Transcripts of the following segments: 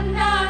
Anna.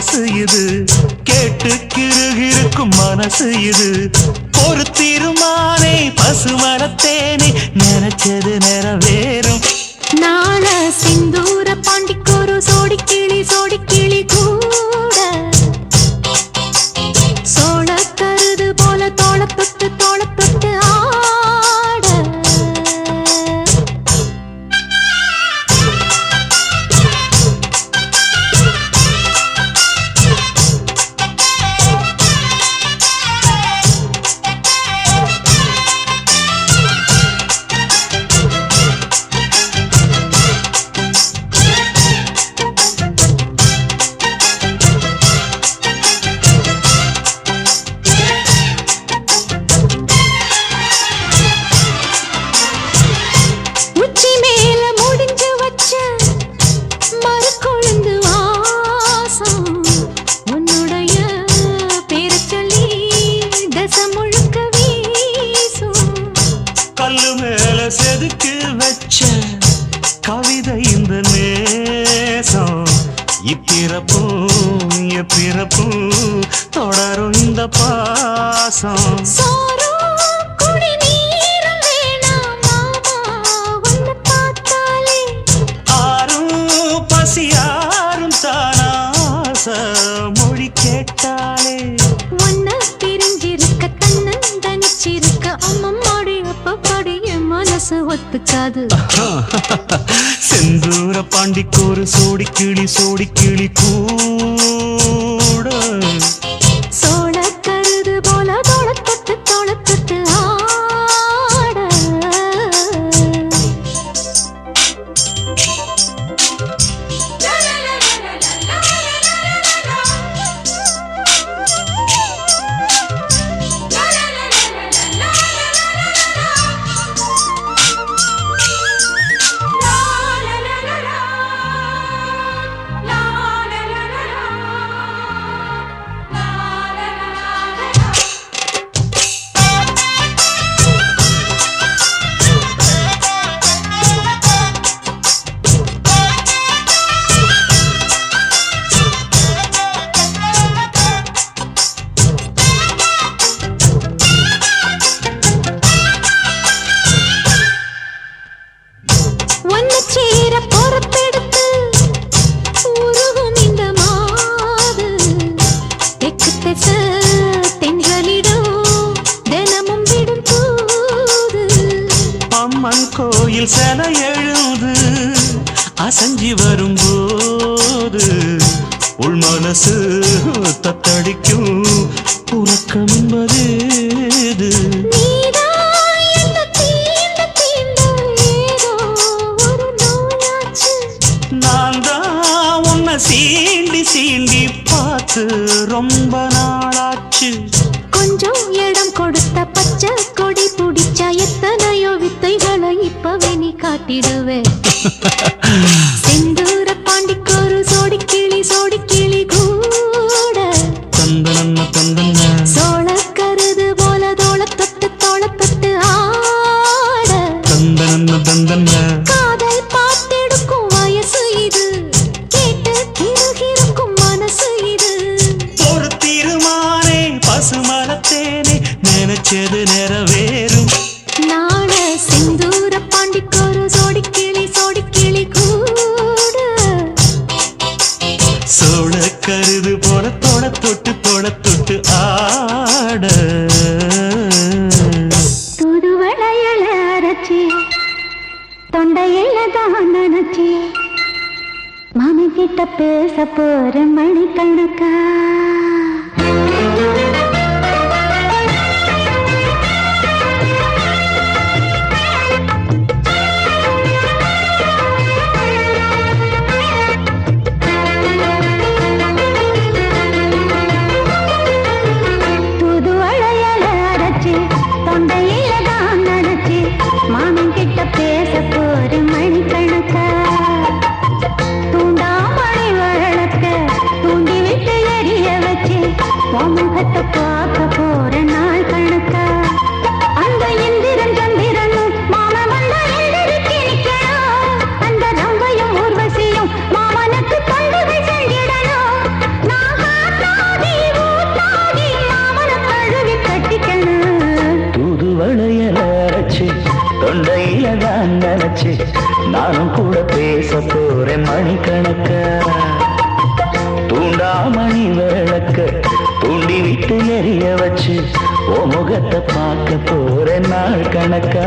பரிசு இது. கேட்டு கிருகிருக்கும் மனசு இது. ஒரு திருமானே பசுமரத்தேனே நினைச்சது நிறவேறும். நாள இருக்காது செந்தூர பாண்டிக்கு ஒரு சோடி கிளி சோடி கிளி கூ somebody உன்கிட்ட பேச போற மணிக்கணக்கா? स्वामी भक्त போற நாள் கணக்கா?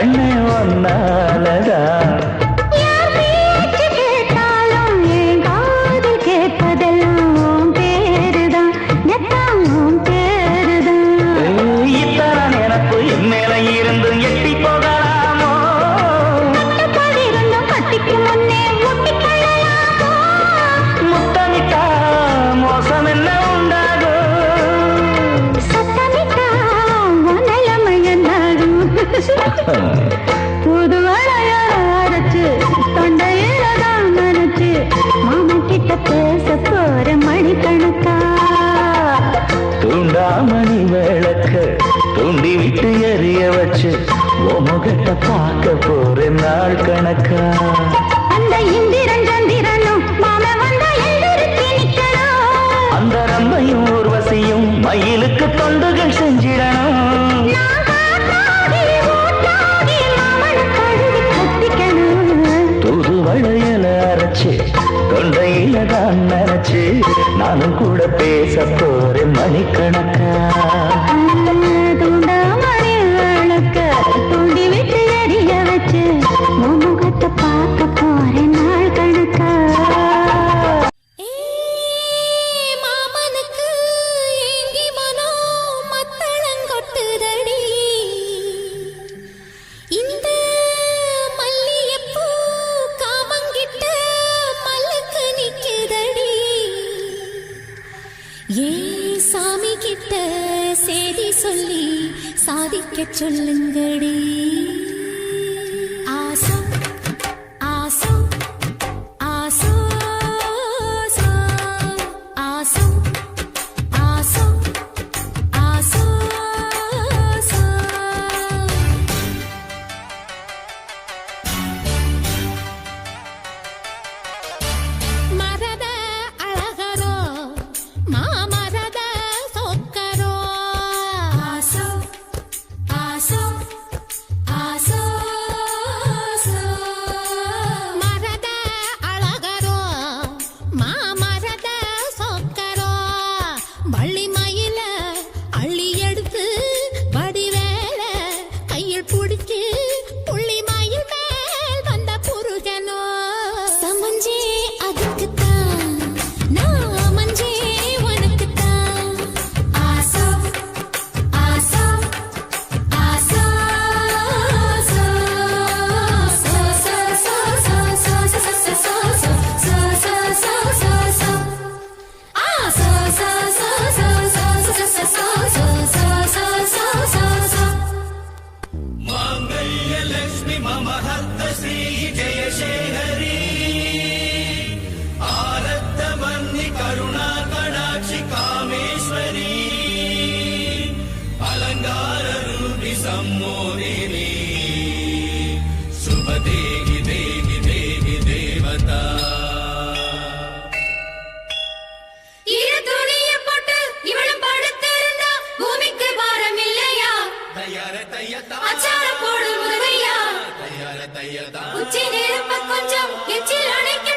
கண்ணே ஒன்னால மாமா கிட்ட பேச போற மணிக்கணக்கா தூண்டா மணி விளக்க தூண்டி விட்டு எரிய வச்சு உமகிட்ட பார்க்க போற நாள் கணக்கா? அந்த இந்திரன் சந்திரனும் மாமா வந்தா அந்த ரம்மையும் ஊர்வசியும் மயிலுக்கு தொண்டு நானும் கூட பேச போறேன் மணிக்கணக்கா. சாதிக்க சொல்லுங்கடி. அச்சாரம் போடு முருகையா? உச்சி நெருப்ப கொஞ்சம் எச்சில் அணைக்கட்டுமே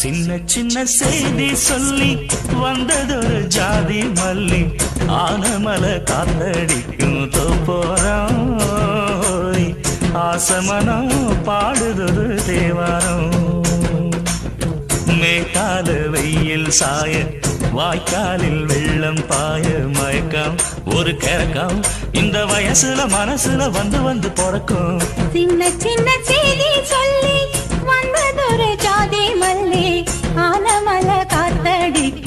சின்ன சின்ன செய்தி சொல்லி வந்ததொரு ஜாதி மல்லி ஆனமல காத்தடிக்கும் தோப்போரம் ஆசமனம் பாடுதொரு தேவாரம். மேற்கால வெயில் சாய வாய்க்காலில் வெள்ளம் பாய மயக்கம். ஒரு கிறக்கம் இந்த வயசுல மனசுல வந்து வந்து பிறக்கும். சின்ன சின்ன செய்தி சொல்லி ஆதி மல்லி ஆனமல காத்தடிக்க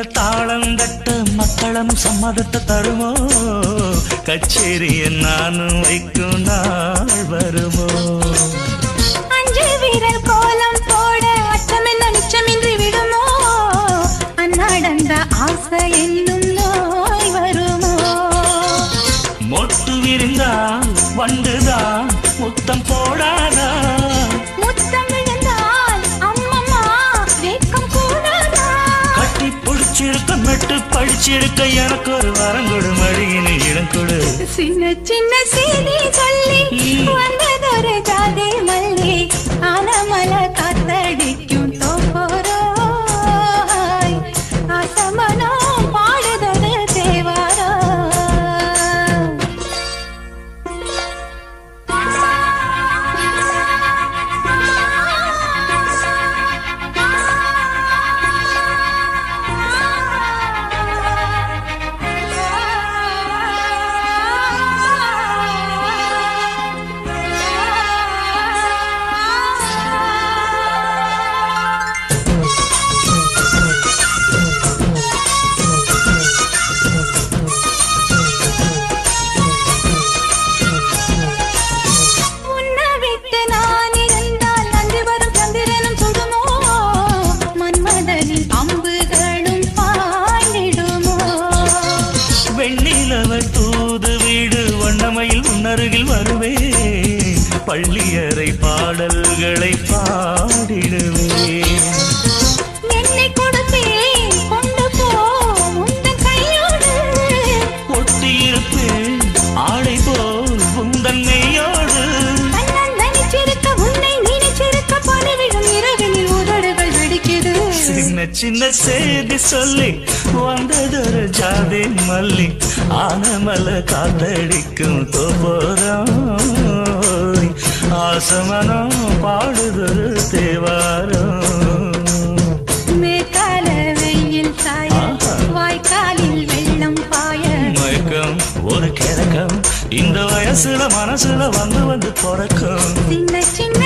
மெல்ல மெல்ல தாளம் தட்ட மக்களும் சம்மதத்தை தருமோ? கச்சேரிய நானும் வைக்கும் நாள் வருமோ? படிச்சிருக்க எனக்கு ஒரு வரம் கொடு மடியினை இடம் கொடு. சின்ன சின்ன செய்தி சொல்லி வந்ததொரு ஜாதி மல்லி. பள்ளியறை பாடல்களை பாடிடுவேன். என்னை கொடுத்தேன் கொண்டு போ உந்தன் கையோடு. ஒட்டியிருப்பேன் ஆடை போல் உந்தன் மெய்யோடு. சின்ன சின்ன செய்தி சொல்லி வந்ததொரு ஜாதி மல்லி ஆனமல காத்தடிக்கும் தோப்போரம் ஆசமனம் பாடுதொரு தேவாரம் மேற்கால வெயில் சாய. வாய்க்காலில் வெள்ளம் பாய. மயக்கம் ஒரு கிழக்கம் இந்த வயசுல மனசுல வந்து வந்து பிறக்கும். சின்ன சின்ன